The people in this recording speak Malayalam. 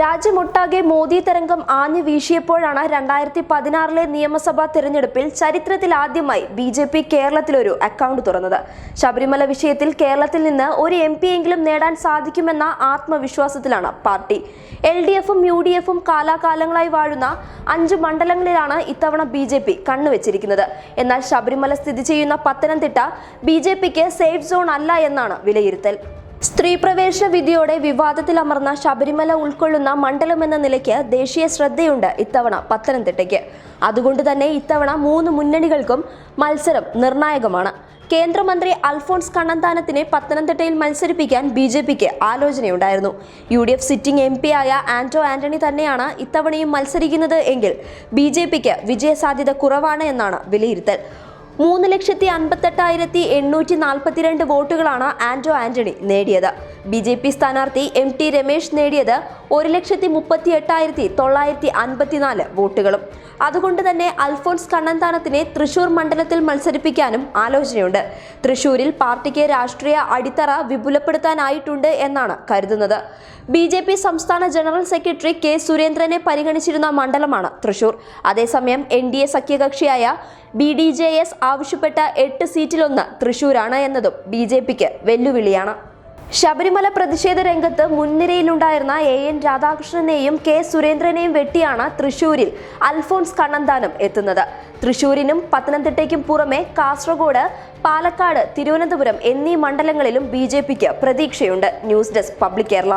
രാജ്യമൊട്ടാകെ മോദി തരംഗം ആഞ്ഞു വീശിയപ്പോഴാണ് രണ്ടായിരത്തി പതിനാറിലെ നിയമസഭാ തെരഞ്ഞെടുപ്പിൽ ചരിത്രത്തിൽ ആദ്യമായി ബി ജെ പി കേരളത്തിലൊരു അക്കൗണ്ട് തുറന്നത്. ശബരിമല വിഷയത്തിൽ കേരളത്തിൽ നിന്ന് ഒരു എം എങ്കിലും നേടാൻ സാധിക്കുമെന്ന ആത്മവിശ്വാസത്തിലാണ് പാർട്ടി. എൽ ഡി എഫും യു ഡി എഫും കാലാകാലങ്ങളായി വാഴുന്ന അഞ്ച് മണ്ഡലങ്ങളിലാണ് ഇത്തവണ ബി ജെ പി കണ്ണുവച്ചിരിക്കുന്നത്. എന്നാൽ ശബരിമല സ്ഥിതി ചെയ്യുന്ന പത്തനംതിട്ട ബി ജെ പിക്ക് സേഫ് സോൺ അല്ല എന്നാണ് വിലയിരുത്തൽ. സ്ത്രീ പ്രവേശന വിധിയോടെ വിവാദത്തിലമർന്ന ശബരിമല ഉൾക്കൊള്ളുന്ന മണ്ഡലം എന്ന നിലയ്ക്ക് ദേശീയ ശ്രദ്ധയുണ്ട് ഇത്തവണ പത്തനംതിട്ടയ്ക്ക്. അതുകൊണ്ട് തന്നെ ഇത്തവണ മൂന്ന് മുന്നണികൾക്കും മത്സരം നിർണായകമാണ്. കേന്ദ്രമന്ത്രി അൽഫോൺസ് കണ്ണന്താനത്തിനെ പത്തനംതിട്ടയിൽ മത്സരിപ്പിക്കാൻ ബി ജെ പിക്ക് ആലോചനയുണ്ടായിരുന്നു. U D F sitting M P ആയ ആന്റോ ആന്റണി തന്നെയാണ് ഇത്തവണയും മത്സരിക്കുന്നത് എങ്കിൽ ബി ജെ പിക്ക് വിജയസാധ്യത കുറവാണ് എന്നാണ് വിലയിരുത്തൽ. മൂന്ന് ലക്ഷത്തി അൻപത്തെട്ടായിരത്തി എണ്ണൂറ്റി നാൽപ്പത്തിരണ്ട് വോട്ടുകളാണ് ആന്റോ ആന്റണി നേടിയത്. ബി ജെ പി സ്ഥാനാർത്ഥി എം ടി രമേശ് നേടിയത് ഒരു ലക്ഷത്തി മുപ്പത്തി എട്ടായിരത്തി തൊള്ളായിരത്തി അൻപത്തിനാല് വോട്ടുകളും. അതുകൊണ്ട് തന്നെ അൽഫോൺസ് കണ്ണന്താനത്തിനെ തൃശൂർ മണ്ഡലത്തിൽ മത്സരിപ്പിക്കാനും ആലോചനയുണ്ട്. തൃശൂരിൽ പാർട്ടിക്ക് രാഷ്ട്രീയ അടിത്തറ വിപുലപ്പെടുത്താനായിട്ടുണ്ട് എന്നാണ് കരുതുന്നത്. ബി ജെ പി സംസ്ഥാന ജനറൽ സെക്രട്ടറി കെ സുരേന്ദ്രനെ പരിഗണിച്ചിരുന്ന മണ്ഡലമാണ് തൃശൂർ. അതേസമയം എൻ ഡി എ സഖ്യകക്ഷിയായ ബി ഡി ജെ എസ് ആവശ്യപ്പെട്ട എട്ട് സീറ്റിലൊന്ന് തൃശൂരാണ് എന്നതും ബി ജെ പിക്ക് വെല്ലുവിളിയാണ്. ശബരിമല പ്രതിഷേധ രംഗത്ത് മുൻനിരയിലുണ്ടായിരുന്ന എ എൻ രാധാകൃഷ്ണനെയും കെ സുരേന്ദ്രനെയും വെട്ടിയാണ് തൃശൂരിൽ അൽഫോൺസ് കണ്ണന്താനം എത്തുന്നത്. തൃശൂരിനും പത്തനംതിട്ടയ്ക്കും പുറമെ കാസർഗോഡ് പാലക്കാട് തിരുവനന്തപുരം എന്നീ മണ്ഡലങ്ങളിലും ബി പ്രതീക്ഷയുണ്ട്. News desk public Kerala.